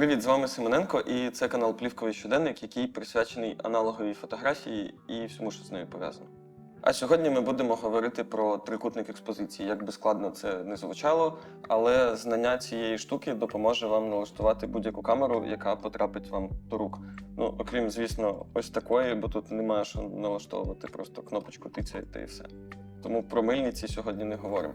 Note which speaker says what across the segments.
Speaker 1: Привіт, з вами Семененко, і це канал Плівковий щоденник, який присвячений аналоговій фотографії і всьому, що з нею пов'язано. А сьогодні ми будемо говорити про трикутник експозиції. Як би складно це не звучало, але знання цієї штуки допоможе вам налаштувати будь-яку камеру, яка потрапить вам до рук. Ну, окрім, звісно, ось такої, бо тут немає що налаштовувати, просто кнопочку тицяєте і все. Тому про мильниці сьогодні не говоримо.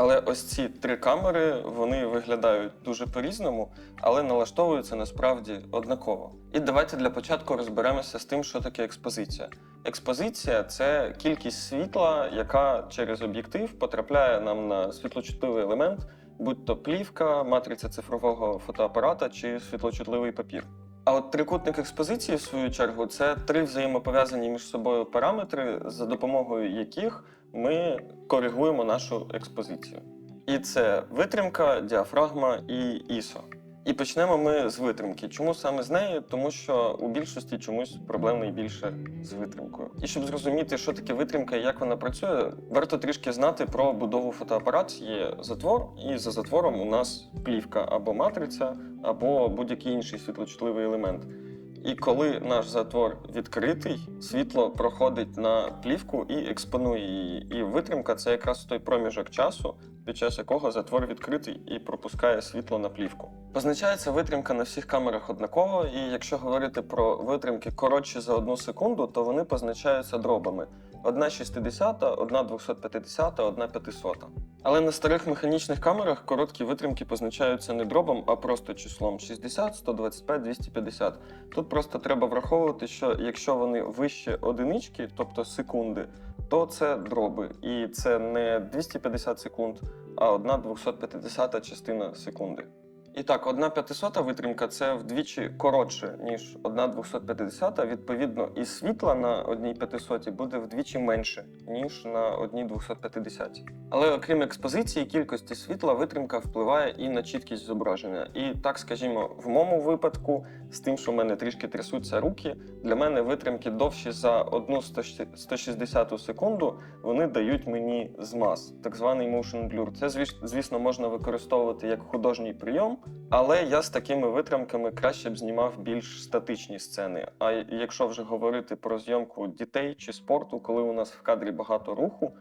Speaker 1: Але ось ці три камери вони виглядають дуже по-різному, але налаштовуються насправді однаково. І давайте для початку розберемося з тим, що таке експозиція. Експозиція це кількість світла, яка через об'єктив потрапляє нам на світлочутливий елемент, будь то плівка, матриця цифрового фотоапарата чи світлочутливий папір. А от трикутник експозиції, в свою чергу, це три взаємопов'язані між собою параметри, за допомогою яких ми коригуємо нашу експозицію. І це витримка, діафрагма і ISO. І почнемо ми з витримки. Чому саме з неї? Тому що у більшості чомусь проблем найбільше з витримкою. І щоб зрозуміти, що таке витримка і як вона працює, варто трішки знати про будову фотоапарат. Є затвор, і за затвором у нас плівка або матриця, або будь-який інший світлочутливий елемент. І коли наш затвор відкритий, світло проходить на плівку і експонує її. І витримка це якраз той проміжок часу, під час якого затвор відкритий і пропускає світло на плівку. Позначається витримка на всіх камерах однаково, і якщо говорити про витримки коротші за одну секунду, то вони позначаються дробами: одна 60, одна 250, одна 500. Але на старих механічних камерах короткі витримки позначаються не дробом, а просто числом 60, 125, 250. Тут просто треба враховувати, що якщо вони вище одинички, тобто секунди, то це дроби. І це не 250 секунд, а одна 250 частина секунди. І так, одна 500 витримка це вдвічі коротше, ніж одна 250. Відповідно, і світла на одній 500 буде вдвічі менше, ніж на одній 250. Але окрім експозиції, кількості світла, витримка впливає і на чіткість зображення. І так, скажімо, в моєму випадку, з тим, що в мене трішки трясуться руки, для мене витримки довші за одну 160 секунду, вони дають мені змаз, так званий motion blur. Це, звіс- звісно, можна використовувати як художній прийом, але я з такими витримками краще б знімав більш статичні сцени. А якщо вже говорити про зйомку дітей чи спорту, коли у нас в кадрі багато руху,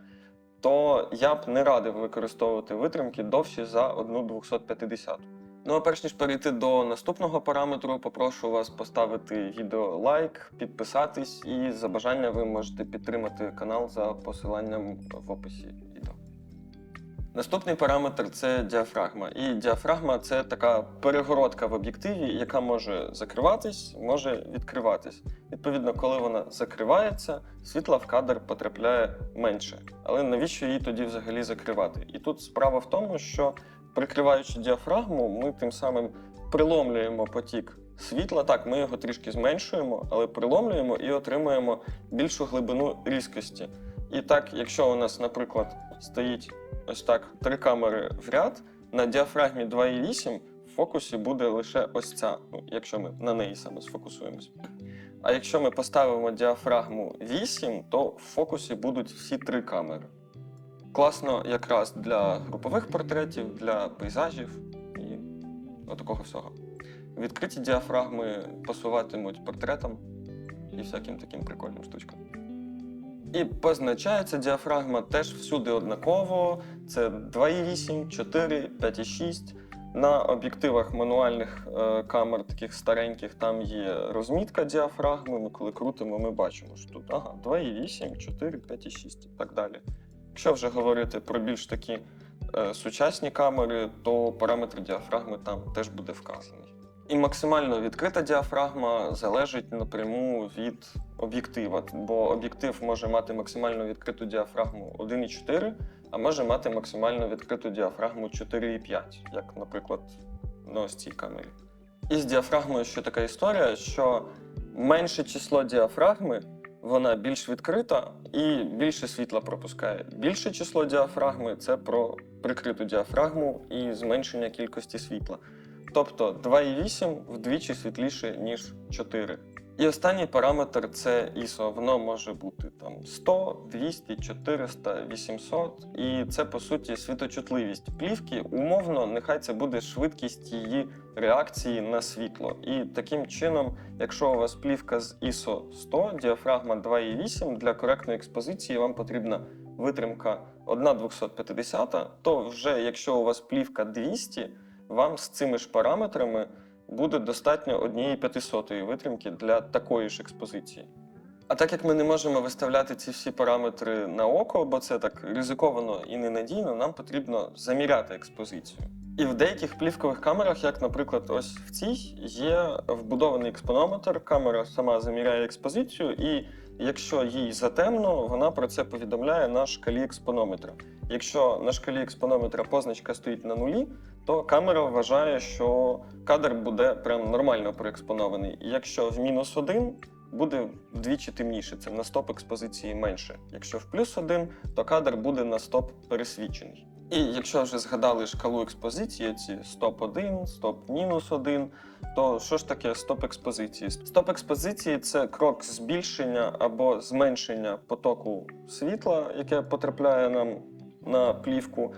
Speaker 1: то я б не радив використовувати витримки довші за одну 250. Ну а перш ніж перейти до наступного параметру, попрошу вас поставити відео лайк, підписатись, і за бажання ви можете підтримати канал за посиланням в описі відео. Наступний параметр це діафрагма. І діафрагма це така перегородка в об'єктиві, яка може закриватись, може відкриватись. Відповідно, коли вона закривається, світла в кадр потрапляє менше. Але навіщо її тоді взагалі закривати? І тут справа в тому, що прикриваючи діафрагму, ми тим самим приломлюємо потік світла. Так, ми його трішки зменшуємо, але приломлюємо і отримуємо більшу глибину різкості. І так, якщо у нас, наприклад, стоїть ось так три камери в ряд, на діафрагмі 2,8 в фокусі буде лише ось ця, ну, якщо ми на неї саме сфокусуємось. А якщо ми поставимо діафрагму 8, то в фокусі будуть всі три камери. Класно якраз для групових портретів, для пейзажів і отакого всього. Відкриті діафрагми пасуватимуть портретам і всяким таким прикольним штучкам. І позначається діафрагма теж всюди однаково. Це 2,8, 4, 5,6. На об'єктивах мануальних е, камер, таких стареньких, там є розмітка діафрагми. Ми коли крутимо, ми бачимо, що тут ага, 2,8, 4, 5,6 і так далі. Якщо вже говорити про більш такі е, сучасні камери, то параметр діафрагми там теж буде вказаний. І максимально відкрита діафрагма залежить напряму від об'єктива, бо об'єктив може мати максимально відкриту діафрагму 1,4, а може мати максимально відкриту діафрагму 4,5, як, наприклад, на ось цій камері. І з діафрагмою ще така історія, що менше число діафрагми вона більш відкрита і більше світла пропускає. Більше число діафрагми це про прикриту діафрагму і зменшення кількості світла. Тобто 2,8 вдвічі світліше, ніж 4. І останній параметр це ISO. Воно може бути там 100, 200, 400, 800. І це по суті світочутливість плівки. Умовно, нехай це буде швидкість її реакції на світло. І таким чином, якщо у вас плівка з ISO 100, діафрагма 2,8, для коректної експозиції вам потрібна витримка 1,250, то вже якщо у вас плівка 200, вам з цими ж параметрами буде достатньо 1,500 витримки для такої ж експозиції. А так як ми не можемо виставляти ці всі параметри на око, бо це так ризиковано і ненадійно, нам потрібно заміряти експозицію. І в деяких плівкових камерах, як, наприклад, ось в цій, є вбудований експонометр, камера сама заміряє експозицію, і якщо їй затемно, вона про це повідомляє на шкалі експонометра. Якщо на шкалі експонометра позначка стоїть на нулі, то камера вважає, що кадр буде прям нормально проекспонований. Якщо в мінус один, буде вдвічі темніше, це на стоп експозиції менше. Якщо в плюс один, то кадр буде на стоп пересвічений. І якщо вже згадали шкалу експозиції, ці стоп 1, стоп мінус 1, то що ж таке стоп експозиції? Стоп експозиції це крок збільшення або зменшення потоку світла, яке потрапляє нам на плівку.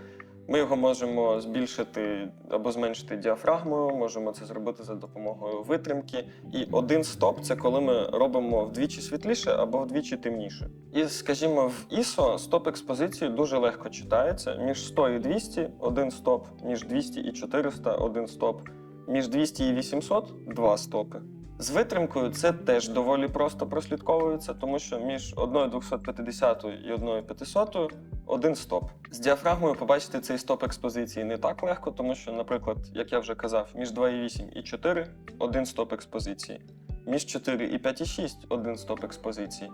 Speaker 1: Ми його можемо збільшити або зменшити діафрагмою, можемо це зробити за допомогою витримки. І один стоп це коли ми робимо вдвічі світліше або вдвічі темніше. І, скажімо, в ISO стоп експозиції дуже легко читається. Між 100 і 200 один стоп, між 200 і 400 один стоп, між 200 і 800 два стопи. З витримкою це теж доволі просто прослідковується, тому що між 1,250 і 1,500 один стоп. З діафрагмою побачити цей стоп експозиції не так легко, тому що, наприклад, як я вже казав, між 2,8 і 4 один стоп експозиції, між 4 і 5,6 один стоп експозиції.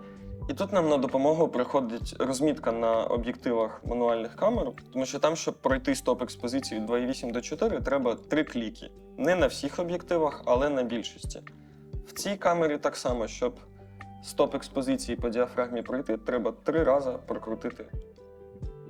Speaker 1: І тут нам на допомогу приходить розмітка на об'єктивах мануальних камер, тому що там, щоб пройти стоп експозицію від 2,8 до 4, треба три кліки. Не на всіх об'єктивах, але на більшості. В цій камері так само, щоб стоп експозиції по діафрагмі пройти, треба три рази прокрутити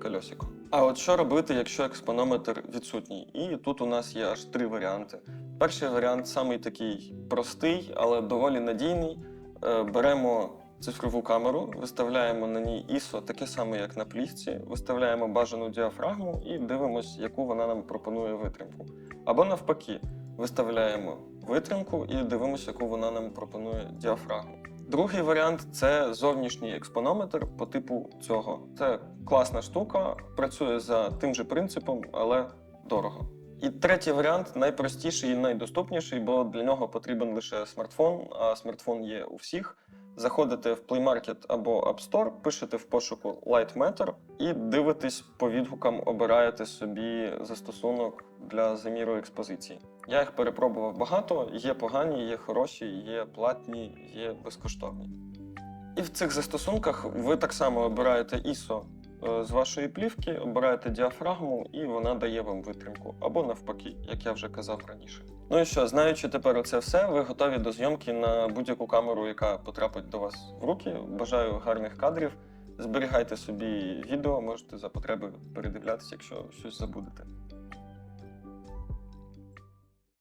Speaker 1: кольосико. А от що робити, якщо експонометр відсутній? І тут у нас є аж три варіанти. Перший варіант самий такий простий, але доволі надійний. Е, Беремо цифрову камеру, виставляємо на ній ISO, таке саме, як на плівці, виставляємо бажану діафрагму і дивимося, яку вона нам пропонує витримку. Або навпаки, виставляємо витримку і дивимося, яку вона нам пропонує діафрагму. Другий варіант це зовнішній експонометр по типу цього. Це класна штука, працює за тим же принципом, але дорого. І третій варіант найпростіший і найдоступніший, бо для нього потрібен лише смартфон, а смартфон є у всіх. Заходите в Play Market або App Store, пишете в пошуку Light Matter і дивитесь по відгукам, обираєте собі застосунок для заміру експозиції. Я їх перепробував багато, є погані, є хороші, є платні, є безкоштовні. І в цих застосунках ви так само обираєте ISO з вашої плівки, обираєте діафрагму, і вона дає вам витримку. Або навпаки, як я вже казав раніше. Ну і що, знаючи тепер оце все, ви готові до зйомки на будь-яку камеру, яка потрапить до вас в руки. Бажаю гарних кадрів. Зберігайте собі відео, можете за потреби передивлятися, якщо щось забудете.